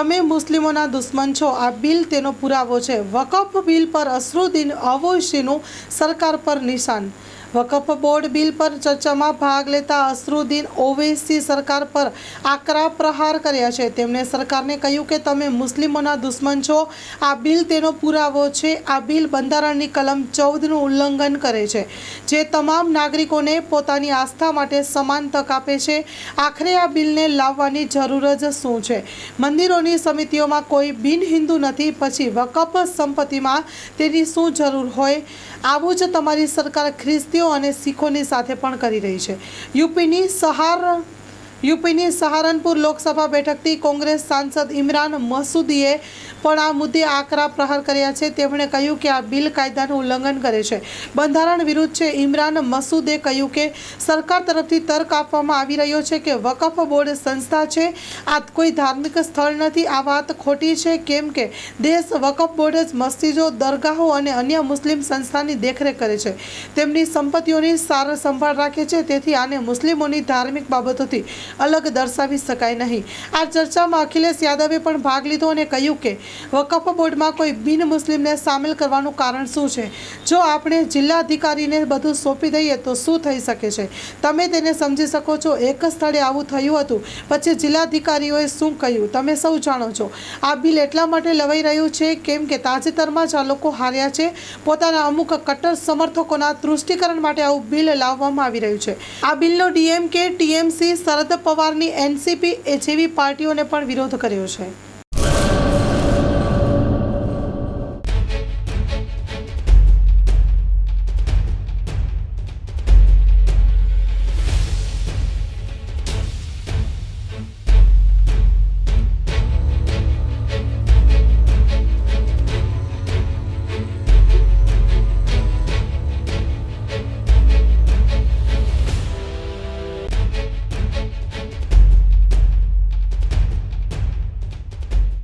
તમે મુસ્લિમોના દુશ્મન છો. આ બિલ તેનો પુરાવો છે. વકફ બિલ પર અસરુદ્દીન અવોશીનું સરકાર પર નિશાન વકફ બોર્ડ બિલ પર ચર્ચામાં ભાગ લેતા અસરુદ્દીન ઓવૈસી સરકાર પર આકરા પ્રહાર કર્યા છે. તેમણે સરકારને કહ્યું કે તમે મુસ્લિમોના દુશ્મન છો. આ બિલ તેનો પુરાવો છે. આ બિલ બંધારણની કલમ ચૌદનું ઉલ્લંઘન કરે છે. જે તમામ નાગરિકોને પોતાની આસ્થા માટે સમાન તક આપે છે. આખરે આ બિલને લાવવાની જરૂર જ શું છે? મંદિરોની સમિતિઓમાં કોઈ બિન હિન્દુ નથી. પછી વકફ સંપત્તિમાં તેની શું જરૂર હોય? આવું જ તમારી સરકાર ખ્રિસ્તીઓ અને શીખોની સાથે પણ કરી રહી છે. યુપીની સહાર યુપીની સહારનપુર લોકસભા બેઠકથી કોંગ્રેસ સાંસદ ઇમરાન મસૂદીએ પણ આ મુદ્દે આકરા પ્રહાર કર્યા છે. તેમણે કહ્યું કે આ બિલ કાયદાનું ઉલ્લંઘન કરે છે. બંધારણ વિરુદ્ધ છે. ઇમરાન મસૂદે કહ્યું કે સરકાર તરફથી તર્ક આપવામાં આવી રહ્યો છે કે વકફ બોર્ડ સંસ્થા છે. આ કોઈ ધાર્મિક સ્થળ નથી. આ વાત ખોટી છે. કેમ કે દેશ વકફ બોર્ડ જ મસ્જિદો, દરગાહો અને અન્ય મુસ્લિમ સંસ્થાની દેખરેખ કરે છે. તેમની સંપત્તિઓની સાર સંભાળ રાખે છે. તેથી આને મુસ્લિમોની ધાર્મિક બાબતોથી અલગ દર્શાવી શકાય નહીં. આ ચર્ચામાં અખિલેશ યાદવે પણ ભાગ લીધો અને કહ્યું કે વકફ બોર્ડમાં કોઈ બિન મુસ્લિમને સામેલ કરવાનું કારણ શું છે? જો આપણે જિલ્લા અધિકારીને બધું સોંપી દઈએ તો શું થઈ શકે છે? તમે તેને સમજી શકો છો, એક જ સ્થળે આવું થયું હતું. પછી જિલ્લાધિકારીઓએ શું કહ્યું? તમે સૌ જાણો છો. આ બિલ એટલા માટે લવાઈ રહ્યું છે કેમ કે તાજેતરમાં જ આ લોકો હાર્યા છે. પોતાના અમુક કટ્ટર સમર્થકોના તૃષ્ટિકરણ માટે આવું બિલ લાવવામાં આવી રહ્યું છે. આ બિલનો ડીએમકે, ટીએમસી શરદ પવારની એનસીપી એ પાર્ટીઓને પણ વિરોધ કર્યો છે.